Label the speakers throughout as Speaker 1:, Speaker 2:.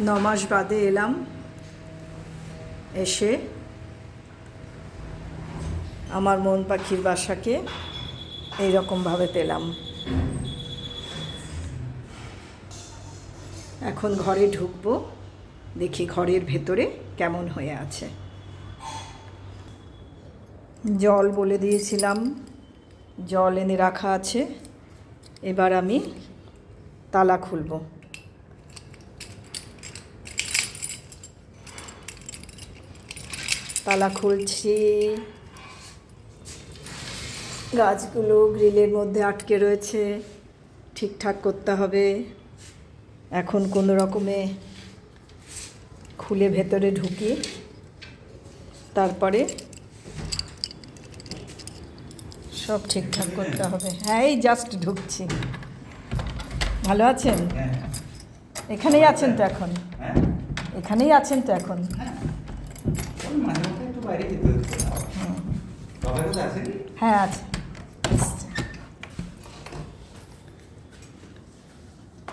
Speaker 1: ন মাস বাদে এলাম। এসে আমার মন পাখির বাসাকে এইরকমভাবে পেলাম। এখন ঘরে ঢুকবো, দেখি ঘরের ভেতরে কেমন হয়ে আছে। জল বলে দিয়েছিলাম, জল এনে রাখা আছে। এবার আমি তালা খুলব। তালা খুলছি। গাছগুলো গ্রিলের মধ্যে আটকে রয়েছে। ঠিকঠাক করতে হবে। এখন কোনো রকমে খুলে ভেতরে ঢুকি। তারপরে সব ঠিকঠাক করতে হবে। হ্যাঁ এই জাস্ট ঢুকছি। ভালো আছেন? এখানেই আছেন তো এখন?
Speaker 2: হ্যাঁ।
Speaker 1: এখানেই আছেন তো এখন? হ্যাঁ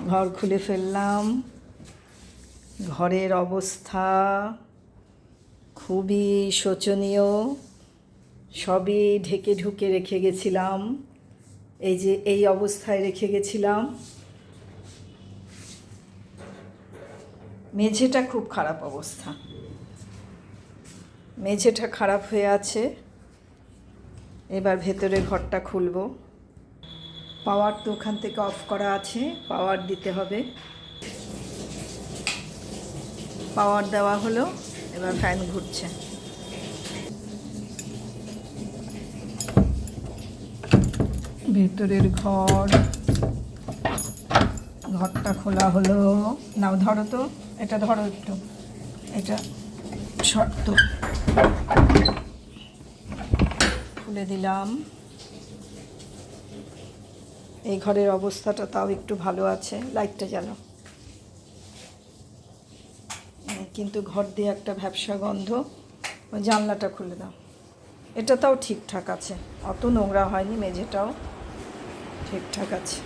Speaker 1: ঘর খুলে ফেললাম। ঘরের অবস্থা খুবই শোচনীয়। সবই ঢেকে ঢুকে রেখে গেছিলাম। এই যে এই অবস্থায় রেখে গেছিলাম। মেঝেটা খুব খারাপ অবস্থা। মেঝেটা খারাপ হয়ে আছে। এবার ভেতরে ঘরটা খুলব। পাওয়ার তো ওখান থেকে অফ করা আছে, পাওয়ার দিতে হবে। পাওয়ার দেওয়া হলো, এবার ফ্যান ঘুরছে। ভেতরের ঘর, ঘরটা খোলা হলো। নাও ধরো তো, এটা ধরো একটু। এটা শর্ত। খুলে দিলাম। এই ঘরের অবস্থাটা তাও একটু ভালো আছে লাইটটা উম, কিন্তু ঘর দিয়ে একটা ভ্যাবসা গন্ধ জানলাটা খুলে দাও। এটা তাও ঠিকঠাক আছে। অত নোংরা হয়নি মেঝেটাও ঠিকঠাক আছে।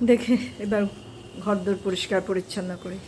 Speaker 1: দেখে এবার ঘর ঘরদোর পরিষ্কার পরিচ্ছন্ন করি।